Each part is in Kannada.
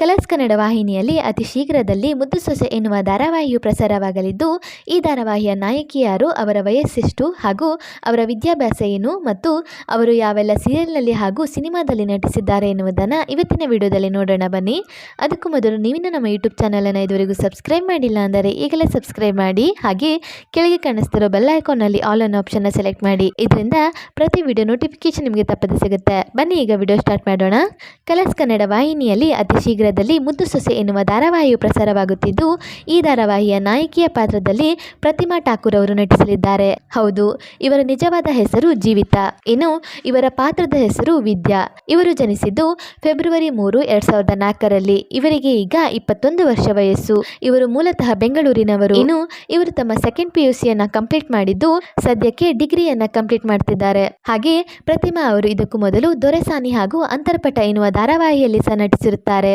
ಕಲರ್ಸ್ ಕನ್ನಡ ವಾಹಿನಿಯಲ್ಲಿ ಅತಿ ಶೀಘ್ರದಲ್ಲಿ ಮುದ್ದು ಸೊಸೆ ಎನ್ನುವ ಧಾರಾವಾಹಿಯು ಪ್ರಸಾರವಾಗಲಿದ್ದು, ಈ ಧಾರಾವಾಹಿಯ ನಾಯಕಿ ಯಾರು ಅವರ ವಯಸ್ಸೆಷ್ಟು ಹಾಗೂ ಅವರ ವಿದ್ಯಾಭ್ಯಾಸ ಏನು ಮತ್ತು ಅವರು ಯಾವೆಲ್ಲ ಸೀರಿಯಲ್ನಲ್ಲಿ ಹಾಗೂ ಸಿನಿಮಾದಲ್ಲಿ ನಟಿಸಿದ್ದಾರೆ ಎನ್ನುವುದನ್ನು ಇವತ್ತಿನ ವಿಡಿಯೋದಲ್ಲಿ ನೋಡೋಣ ಬನ್ನಿ. ಅದಕ್ಕೂ ಮೊದಲು ನೀವಿನ ನಮ್ಮ ಯೂಟ್ಯೂಬ್ ಚಾನಲನ್ನು ಇದುವರೆಗೂ ಸಬ್ಸ್ಕ್ರೈಬ್ ಮಾಡಿಲ್ಲ ಅಂದರೆ ಈಗಲೇ ಸಬ್ಸ್ಕ್ರೈಬ್ ಮಾಡಿ, ಹಾಗೆ ಕೆಳಗೆ ಕಾಣಿಸ್ತಿರೋ ಬೆಲ್ ಐಕಾನ್ನಲ್ಲಿ ಆಲ್ ಅನ್ ಆಪ್ಷನ್ನ ಸೆಲೆಕ್ಟ್ ಮಾಡಿ. ಇದರಿಂದ ಪ್ರತಿ ವಿಡಿಯೋ ನೋಟಿಫಿಕೇಶನ್ ನಿಮಗೆ ತಪ್ಪದೆ ಸಿಗುತ್ತೆ. ಬನ್ನಿ, ಈಗ ವಿಡಿಯೋ ಸ್ಟಾರ್ಟ್ ಮಾಡೋಣ. ಕಲರ್ಸ್ ಕನ್ನಡ ವಾಹಿನಿಯಲ್ಲಿ ಅತಿ ಶೀಘ್ರದಲ್ಲಿ ಮುದ್ದು ಸೊಸೆ ಎನ್ನುವ ಧಾರಾವಾಹಿಯು ಪ್ರಸಾರವಾಗುತ್ತಿದ್ದು, ಈ ಧಾರಾವಾಹಿಯ ನಾಯಕಿಯ ಪಾತ್ರದಲ್ಲಿ ಪ್ರತಿಮಾ ಠಾಕೂರ್ ಅವರು ನಟಿಸಲಿದ್ದಾರೆ. ಹೌದು, ಇವರ ನಿಜವಾದ ಹೆಸರು ಜೀವಿತ. ಇನ್ನು, ಇವರ ಪಾತ್ರದ ಹೆಸರು ವಿದ್ಯಾ. ಇವರು ಜನಿಸಿದ್ದು ಫೆಬ್ರವರಿ ಮೂರು, ಎರಡ್ ಸಾವಿರದ ನಾಲ್ಕರಲ್ಲಿ. ಇವರಿಗೆ ಈಗ ಇಪ್ಪತ್ತೊಂದು ವರ್ಷ ವಯಸ್ಸು. ಇವರು ಮೂಲತಃ ಬೆಂಗಳೂರಿನವರು. ಇನ್ನು, ಇವರು ತಮ್ಮ ಸೆಕೆಂಡ್ ಪಿಯುಸಿಯನ್ನ ಕಂಪ್ಲೀಟ್ ಮಾಡಿದ್ದು, ಸದ್ಯಕ್ಕೆ ಡಿಗ್ರಿಯನ್ನ ಕಂಪ್ಲೀಟ್ ಮಾಡ್ತಿದ್ದಾರೆ. ಹಾಗೆ, ಪ್ರತಿಮಾ ಅವರು ಇದಕ್ಕೂ ಮೊದಲು ದೊರೆಸಾನಿ ಹಾಗೂ ಅಂತರ್ಪಟ ಎನ್ನುವ ಧಾರಾವಾಹಿಯಲ್ಲಿ ಸಹ ನಟಿಸಿರುತ್ತಾರೆ.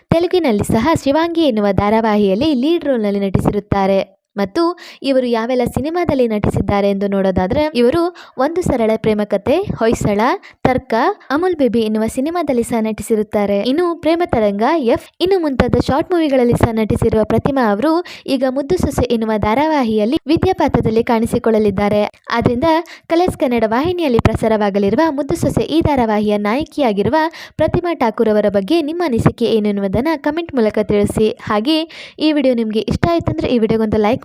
ತೆಲುಗಿನಲ್ಲಿ ಸಹ ಶಿವಾಂಗಿ ಎನ್ನುವ ಧಾರಾವಾಹಿಯಲ್ಲಿ ಲೀಡ್ ರೋಲ್ನಲ್ಲಿ ನಟಿಸಿರುತ್ತಾರೆ. ಮತ್ತು ಇವರು ಯಾವೆಲ್ಲ ಸಿನಿಮಾದಲ್ಲಿ ನಟಿಸಿದ್ದಾರೆ ಎಂದು ನೋಡೋದಾದ್ರೆ, ಇವರು ಒಂದು ಸರಳ ಪ್ರೇಮ ಕಥೆ ಹೊಯ್ಸಳ, ತರ್ಕ, ಅಮುಲ್ ಬೇಬಿ ಎನ್ನುವ ಸಿನಿಮಾದಲ್ಲಿ ಸಹ ನಟಿಸಿರುತ್ತಾರೆ. ಇನ್ನು ಪ್ರೇಮ ತರಂಗ, ಎಫ್. ಇನ್ನು ಮುಂತಾದ ಶಾರ್ಟ್ ಮೂವಿಗಳಲ್ಲಿ ಸಹ ನಟಿಸಿರುವ ಪ್ರತಿಮಾ ಅವರು ಈಗ ಮುದ್ದು ಸೊಸೆ ಎನ್ನುವ ಧಾರಾವಾಹಿಯಲ್ಲಿ ವಿದ್ಯಾಪಾತ್ರದಲ್ಲಿ ಕಾಣಿಸಿಕೊಳ್ಳಲಿದ್ದಾರೆ. ಆದ್ರಿಂದ ಕಲರ್ಸ್ ಕನ್ನಡ ವಾಹಿನಿಯಲ್ಲಿ ಪ್ರಸಾರವಾಗಲಿರುವ ಮುದ್ದು ಸೊಸೆ ಈ ಧಾರಾವಾಹಿಯ ನಾಯಕಿಯಾಗಿರುವ ಪ್ರತಿಮಾ ಠಾಕೂರ್ ಅವರ ಬಗ್ಗೆ ನಿಮ್ಮ ಅನಿಸಿಕೆ ಏನು ಎನ್ನುವುದನ್ನು ಕಮೆಂಟ್ ಮೂಲಕ ತಿಳಿಸಿ. ಹಾಗೆ ಈ ವಿಡಿಯೋ ನಿಮಗೆ ಇಷ್ಟ ಆಯ್ತಂದ್ರೆ ಈ ವಿಡಿಯೋಗೊಂದು